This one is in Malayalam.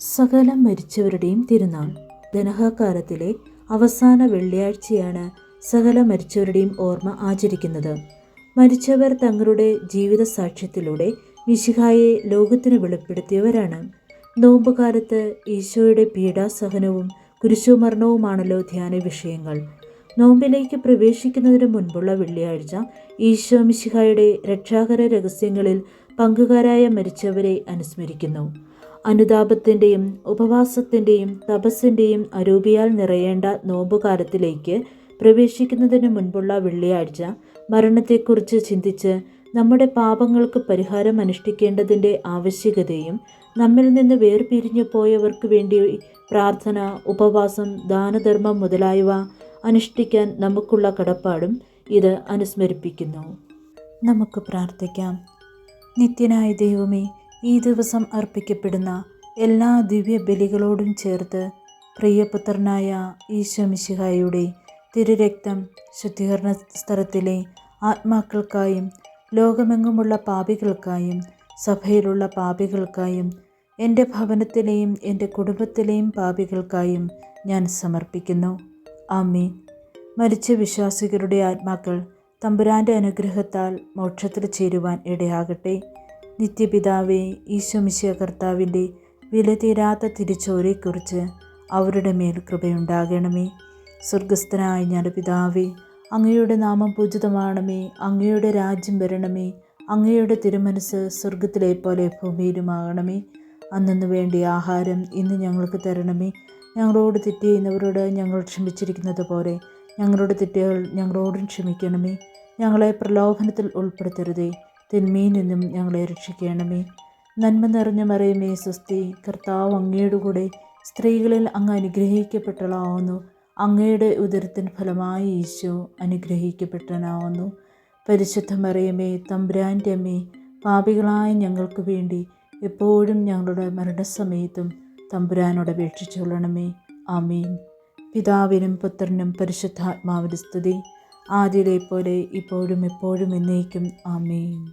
സകല മരിച്ചവരുടെയും തിരുനാൾ. ധനഹാകാലത്തിലെ അവസാന വെള്ളിയാഴ്ചയാണ് സകല മരിച്ചവരുടെയും ഓർമ്മ ആചരിക്കുന്നത്. മരിച്ചവർ തങ്ങളുടെ ജീവിത സാക്ഷ്യത്തിലൂടെ മിശിഹായെ ലോകത്തിന് വെളിപ്പെടുത്തിയവരാണ്. നോമ്പുകാലത്ത് ഈശോയുടെ പീഡാസഹനവും കുരിശുമരണവുമാണല്ലോ ധ്യാന വിഷയങ്ങൾ. നോമ്പിലേക്ക് പ്രവേശിക്കുന്നതിന് മുൻപുള്ള വെള്ളിയാഴ്ച ഈശോ മിശിഹായുടെ രക്ഷാകര രഹസ്യങ്ങളിൽ പങ്കുകാരായ മരിച്ചവരെ അനുസ്മരിക്കുന്നു. അനുതാപത്തിന്റെയും ഉപവാസത്തിന്റെയും തപസ്സിന്റെയും അരൂപിയാൽ നിറയേണ്ട നോമ്പുകാലത്തിലേക്ക് പ്രവേശിക്കുന്നതിന് മുൻപുള്ള വെള്ളിയാഴ്ച മരണത്തെക്കുറിച്ച് ചിന്തിച്ച് നമ്മുടെ പാപങ്ങൾക്ക് പരിഹാരം അനുഷ്ഠിക്കേണ്ടതിന്റെ ആവശ്യകതയും നമ്മിൽ നിന്ന് വേർപിരിഞ്ഞു പോയവർക്ക് വേണ്ടി പ്രാർത്ഥന ഉപവാസം ദാനധർമ്മം മുതലായവ അനുഷ്ഠിക്കാൻ നമുക്കുള്ള കടപ്പാടും ഇത് അനുസ്മരിപ്പിക്കുന്നു. നമുക്ക് പ്രാർത്ഥിക്കാം. നിത്യനായ ദൈവമേ ഈ ദിവസം അർപ്പിക്കപ്പെടുന്ന എല്ലാ ദിവ്യ ബലികളോടും ചേർത്ത് പ്രിയപുത്രനായ ഈശ്വമിശിഹായുടെ തിരുരക്തം ശുദ്ധീകരണ സ്ഥലത്തിലെ ആത്മാക്കൾക്കായും ലോകമെങ്ങുമുള്ള പാപികൾക്കായും സഭയിലുള്ള പാപികൾക്കായും എന്റെ ഭവനത്തിലെയും എന്റെ കുടുംബത്തിലെയും പാപികൾക്കായും ഞാൻ സമർപ്പിക്കുന്നു. ആമീൻ. മരിച്ച വിശ്വാസികളുടെ ആത്മാക്കൾ തമ്പുരാന്റെ അനുഗ്രഹത്താൽ മോക്ഷത്തിൽ ചേരുവാൻ ഇടയാകട്ടെ. നിത്യപിതാവേ ഈശോമിശിയ കർത്താവിന്റെ വിലതീരാത്ത തിരിച്ചോരെക്കുറിച്ച് അവരുടെ മേൽ കൃപയുണ്ടാകണമേ. സ്വർഗസ്ഥനായ ഞങ്ങളുടെ പിതാവേ അങ്ങയുടെ നാമം പൂജിതമാണമേ. അങ്ങയുടെ രാജ്യം വരണമേ. അങ്ങയുടെ തിരുമനസ് സ്വർഗത്തിലെ പോലെ ഭൂമിയിലുമാകണമേ. അന്നു വേണ്ടി ആഹാരം ഇന്ന് ഞങ്ങൾക്ക് തരണമേ. ഞങ്ങളോട് തെറ്റ് ചെയ്യുന്നവരോട് ഞങ്ങൾ ക്ഷമിച്ചിരിക്കുന്നത് പോലെ ഞങ്ങളുടെ തെറ്റുകൾ ഞങ്ങളോടും ക്ഷമിക്കണമേ. ഞങ്ങളെ പ്രലോഭനത്തിൽ ഉൾപ്പെടുത്തരുതേ. തിന്മയിൽ നിന്നും ഞങ്ങളെ രക്ഷിക്കണമേ. നന്മ നിറഞ്ഞ മറയുമേ സ്വസ്തി കർത്താവ് അങ്ങയുടെ കൂടെ സ്ത്രീകളിൽ അങ്ങ് അനുഗ്രഹിക്കപ്പെട്ടളാവുന്നു അങ്ങയുടെ ഉദരത്തിന് ഫലമായി ഈശോ അനുഗ്രഹിക്കപ്പെട്ടനാവുന്നു പരിശുദ്ധ മറിയമേ തമ്പുരാന്റെ അമ്മേ പാപികളായ ഞങ്ങൾക്ക് വേണ്ടി എപ്പോഴും ഞങ്ങളുടെ മരണസമയത്തും തമ്പുരാനോട് അപേക്ഷിച്ചുകൊള്ളണമേ. ആമീൻ. പിതാവിനും പുത്രനും പരിശുദ്ധാത്മാവിന്റെ സ്തുതി. ആദ്യയിലെ പോലെ ഇപ്പോഴും എപ്പോഴും എന്നേക്കും. ആമേൻ.